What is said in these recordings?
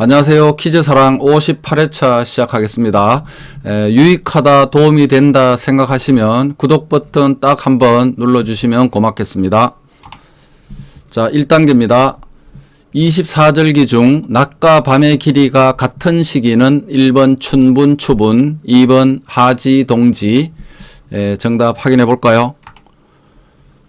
안녕하세요. 퀴즈사랑 58회차 시작하겠습니다. 에, 유익하다, 도움이 된다 생각하시면 구독 버튼 딱 한번 눌러주시면 고맙겠습니다. 자, 1단계입니다. 24절기 중 낮과 밤의 길이가 같은 시기는 1번 춘분, 추분, 2번 하지, 동지. 에, 정답 확인해 볼까요?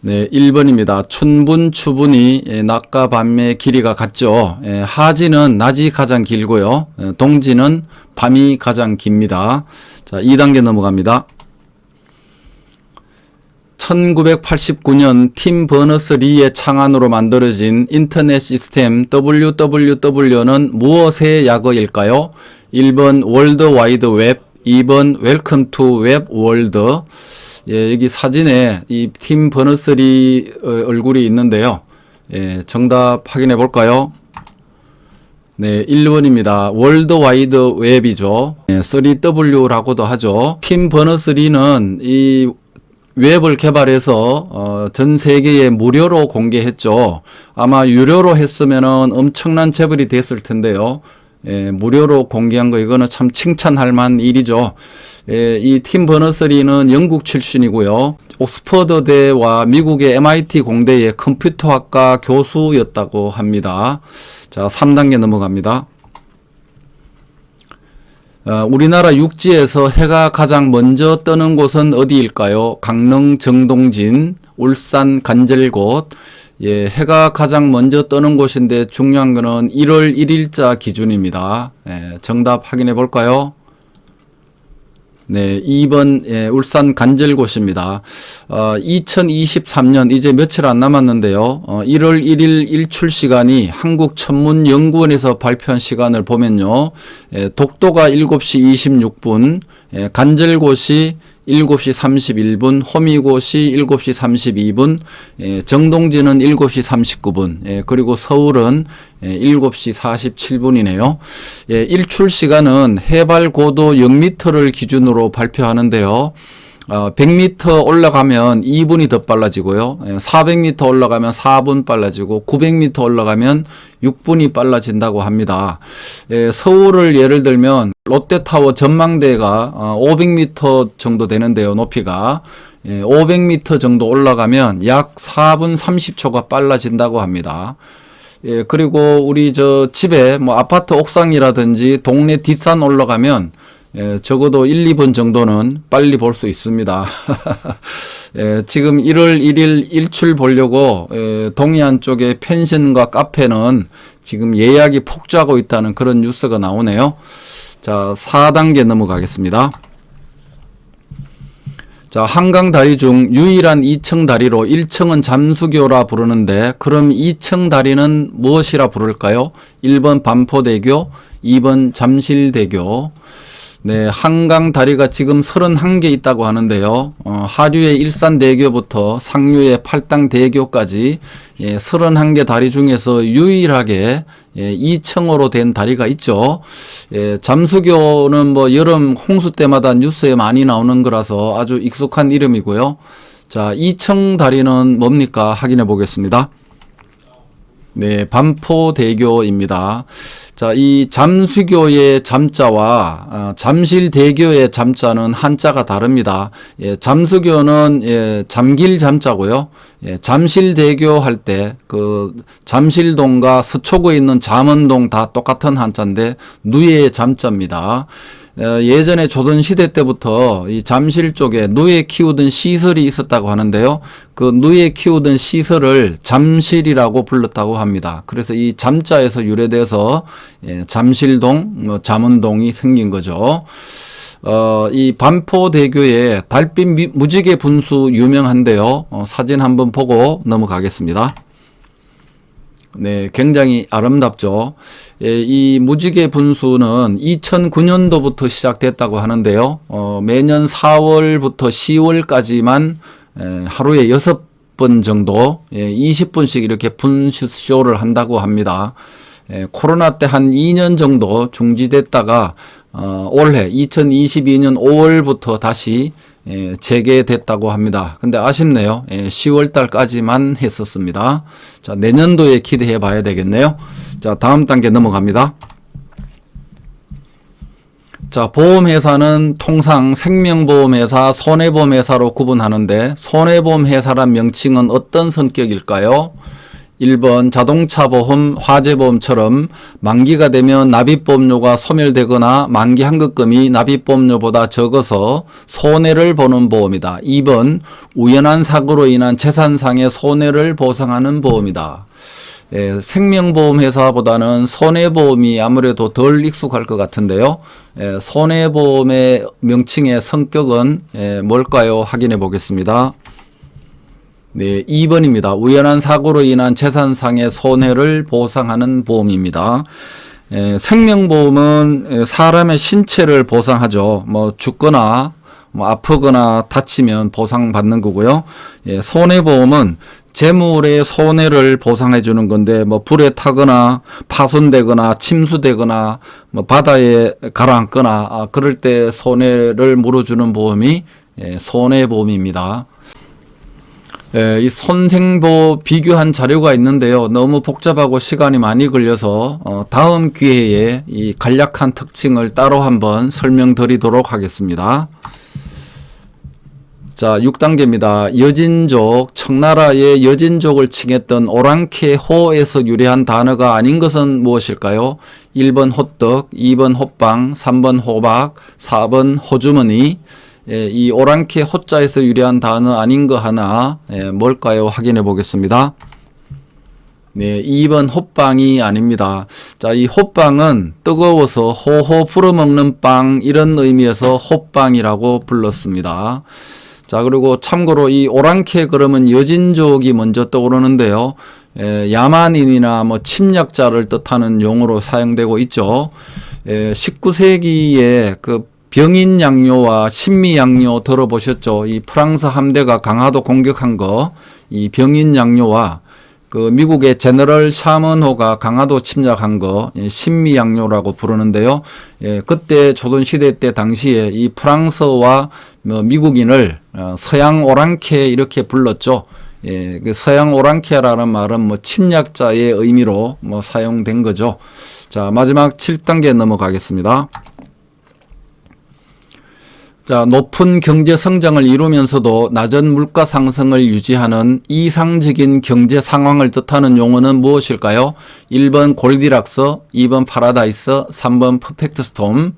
네, 1번입니다. 춘분, 추분이 예, 낮과 밤의 길이가 같죠. 예, 하지는 낮이 가장 길고요. 예, 동지는 밤이 가장 깁니다. 자, 2단계 넘어갑니다. 1989년 팀 버너스-리의 창안으로 만들어진 인터넷 시스템 WWW는 무엇의 약어일까요? 1번 월드 와이드 웹, 2번 웰컴 투 웹 월드, 예, 여기 사진에 이 팀 버너스리 어, 얼굴이 있는데요. 예, 정답 확인해 볼까요? 네, 1번입니다. 월드와이드 웹이죠. 예, 3W라고도 하죠. 팀 버너스리는 이 웹을 개발해서 어, 전 세계에 무료로 공개했죠. 아마 유료로 했으면은 엄청난 재벌이 됐을 텐데요. 예, 무료로 공개한 거 이거는 참 칭찬할 만한 일이죠. 예, 이팀 버너스리는 영국 출신이고요. 옥스퍼드대와 미국의 MIT 공대의 컴퓨터학과 교수였다고 합니다. 자, 3단계 넘어갑니다. 어, 우리나라 육지에서 해가 가장 먼저 뜨는 곳은 어디일까요? 강릉 정동진, 울산 간절곶. 예, 해가 가장 먼저 뜨는 곳인데 중요한 거는 1월 1일자 기준입니다. 예, 정답 확인해 볼까요? 네, 2번 예, 울산 간절곶입니다. 어, 2023년 이제 며칠 안 남았는데요. 어, 1월 1일 일출 시간이 한국천문연구원에서 발표한 시간을 보면요. 예, 독도가 7시 26분, 예, 간절곶이 7시 31분, 호미곶이 7시 32분, 예, 정동진은 7시 39분, 예, 그리고 서울은 예, 7시 47분이네요. 예, 일출 시간은 해발 고도 0m를 기준으로 발표하는데요. 어, 100m 올라가면 2분이 더 빨라지고요. 예, 400m 올라가면 4분 빨라지고 900m 올라가면 6분이 빨라진다고 합니다. 예, 서울을 예를 들면 롯데타워 전망대가 어, 500m 정도 되는데요. 높이가. 예, 500m 정도 올라가면 약 4분 30초가 빨라진다고 합니다. 예, 그리고 우리 저 집에 뭐 아파트 옥상이라든지 동네 뒷산 올라가면 예, 적어도 1, 2분 정도는 빨리 볼 수 있습니다. 예, 지금 1월 1일 일출 보려고 예, 동해안 쪽에 펜션과 카페는 지금 예약이 폭주하고 있다는 그런 뉴스가 나오네요. 자, 4단계 넘어가겠습니다. 자, 한강 다리 중 유일한 2층 다리로 1층은 잠수교라 부르는데 그럼 2층 다리는 무엇이라 부를까요? 1번 반포대교, 2번 잠실대교. 네, 한강 다리가 지금 31개 있다고 하는데요. 어, 하류의 일산대교부터 상류의 팔당대교까지 예, 31개 다리 중에서 유일하게 예, 2층으로 된 다리가 있죠. 예, 잠수교는 뭐 여름 홍수 때마다 뉴스에 많이 나오는 거라서 아주 익숙한 이름이고요. 자, 2층 다리는 뭡니까? 확인해 보겠습니다. 네, 반포대교입니다. 자, 이 잠수교의 잠자와 어, 잠실대교의 잠자는 한자가 다릅니다. 예, 잠수교는 예, 잠길 잠자고요. 예, 잠실대교 할 때 그 잠실동과 서초구에 있는 잠원동 다 똑같은 한자인데 누의 잠자입니다. 어, 예전에 조선 시대 때부터 이 잠실 쪽에 누에 키우던 시설이 있었다고 하는데요. 그 누에 키우던 시설을 잠실이라고 불렀다고 합니다. 그래서 이 잠자에서 유래돼서 예, 잠실동, 뭐 잠원동이 생긴 거죠. 어, 이 반포대교의 달빛 미, 무지개 분수 유명한데요. 어, 사진 한번 보고 넘어가겠습니다. 네, 굉장히 아름답죠. 예, 이 무지개 분수는 2009년도부터 시작됐다고 하는데요. 어, 매년 4월부터 10월까지만 에, 하루에 6번 정도, 예, 20분씩 이렇게 분수쇼를 한다고 합니다. 예, 코로나 때 한 2년 정도 중지됐다가 어, 올해 2022년 5월부터 다시 예, 재개됐다고 합니다. 근데 아쉽네요. 예, 10월 달까지만 했었습니다. 자, 내년도에 기대해 봐야 되겠네요. 자, 다음 단계 넘어갑니다. 자, 보험회사는 통상 생명보험회사, 손해보험회사로 구분하는데 손해보험회사란 명칭은 어떤 성격일까요? 1번 자동차 보험, 화재 보험처럼 만기가 되면 납입 보험료가 소멸되거나 만기 환급금이 납입 보험료보다 적어서 손해를 보는 보험이다. 2번 우연한 사고로 인한 재산상의 손해를 보상하는 보험이다. 예, 생명보험 회사보다는 손해보험이 아무래도 덜 익숙할 것 같은데요. 예, 손해보험의 명칭의 성격은 예, 뭘까요? 확인해 보겠습니다. 네, 2번입니다. 우연한 사고로 인한 재산상의 손해를 보상하는 보험입니다. 에, 생명보험은 에, 사람의 신체를 보상하죠. 뭐 죽거나 뭐 아프거나 다치면 보상받는 거고요. 예, 손해보험은 재물의 손해를 보상해 주는 건데 뭐 불에 타거나 파손되거나 침수되거나 뭐 바다에 가라앉거나 아, 그럴 때 손해를 물어주는 보험이 예, 손해보험입니다. 예, 이 손생보 비교한 자료가 있는데요. 너무 복잡하고 시간이 많이 걸려서 어, 다음 기회에 이 간략한 특징을 따로 한번 설명드리도록 하겠습니다. 자, 6단계입니다. 여진족, 청나라의 여진족을 칭했던 오랑캐호에서 유래한 단어가 아닌 것은 무엇일까요? 1번 호떡, 2번 호빵, 3번 호박, 4번 호주머니, 예, 이 오랑캐 호자에서 유래한 단어 아닌 거 하나 예, 뭘까요? 확인해 보겠습니다. 네, 2번 호빵이 아닙니다. 자, 이 호빵은 뜨거워서 호호 불어먹는 빵 이런 의미에서 호빵이라고 불렀습니다. 자, 그리고 참고로 이 오랑캐 그러면 여진족이 먼저 떠오르는데요. 에, 야만인이나 뭐 침략자를 뜻하는 용어로 사용되고 있죠. 에, 19세기에 그 병인 양요와 신미 양요 들어보셨죠? 이 프랑스 함대가 강화도 공격한 거, 이 병인 양요와 그 미국의 제너럴 샤먼호가 강화도 침략한 거 예, 신미 양요라고 부르는데요. 예, 그때 조선 시대 때 당시에 이 프랑스와 뭐 미국인을 어, 서양 오랑캐 이렇게 불렀죠. 예, 그 서양 오랑캐라는 말은 뭐 침략자의 의미로 뭐 사용된 거죠. 자, 마지막 7단계 넘어가겠습니다. 자, 높은 경제 성장을 이루면서도 낮은 물가 상승을 유지하는 이상적인 경제 상황을 뜻하는 용어는 무엇일까요? 1번 골디락스, 2번 파라다이스, 3번 퍼펙트 스톰.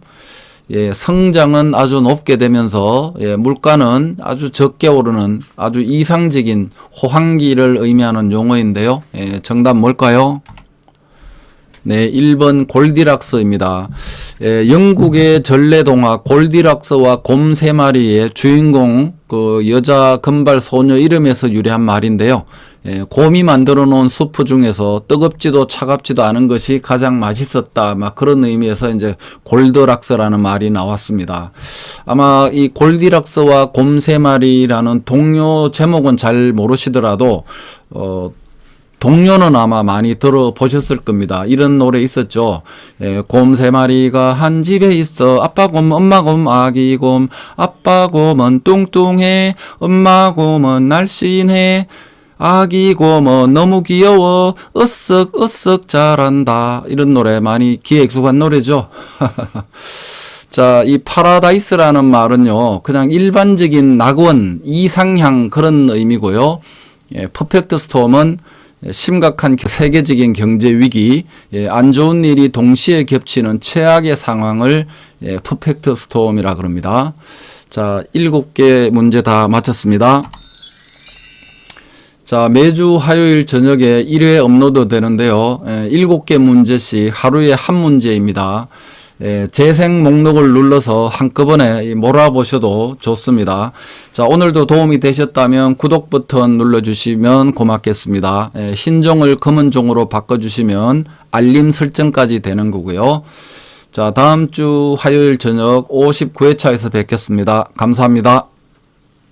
예, 성장은 아주 높게 되면서 예, 물가는 아주 적게 오르는 아주 이상적인 호황기를 의미하는 용어인데요. 예, 정답 뭘까요? 네, 1번 골디락스입니다. 예, 영국의 전래동화 골디락스와 곰 세 마리의 주인공 그 여자 금발 소녀 이름에서 유래한 말인데요. 예, 곰이 만들어 놓은 수프 중에서 뜨겁지도 차갑지도 않은 것이 가장 맛있었다. 막 그런 의미에서 이제 골드락스라는 말이 나왔습니다. 아마 이 골디락스와 곰 세 마리라는 동요 제목은 잘 모르시더라도 어 동료는 아마 많이 들어보셨을 겁니다. 이런 노래 있었죠. 예, 곰세 마리가 한 집에 있어. 아빠 곰, 엄마 곰, 아기 곰. 아빠 곰은 뚱뚱해. 엄마 곰은 날씬해. 아기 곰은 너무 귀여워. 으쓱, 으쓱 잘한다. 이런 노래 많이 귀에 익숙한 노래죠. 자, 이 파라다이스라는 말은요, 그냥 일반적인 낙원, 이상향 그런 의미고요. 예, 퍼펙트 스톰은 심각한 세계적인 경제 위기, 예, 안 좋은 일이 동시에 겹치는 최악의 상황을 예, 퍼펙트 스톰이라 그럽니다. 자, 일곱 개 문제 다 마쳤습니다. 자, 매주 화요일 저녁에 1회 업로드 되는데요. 예, 일곱 개 문제씩 하루에 한 문제입니다. 예, 재생 목록을 눌러서 한꺼번에 몰아보셔도 좋습니다. 자, 오늘도 도움이 되셨다면 구독 버튼 눌러주시면 고맙겠습니다. 예, 흰종을 검은 종으로 바꿔주시면 알림 설정까지 되는 거고요. 자, 다음 주 화요일 저녁 59회차에서 뵙겠습니다. 감사합니다.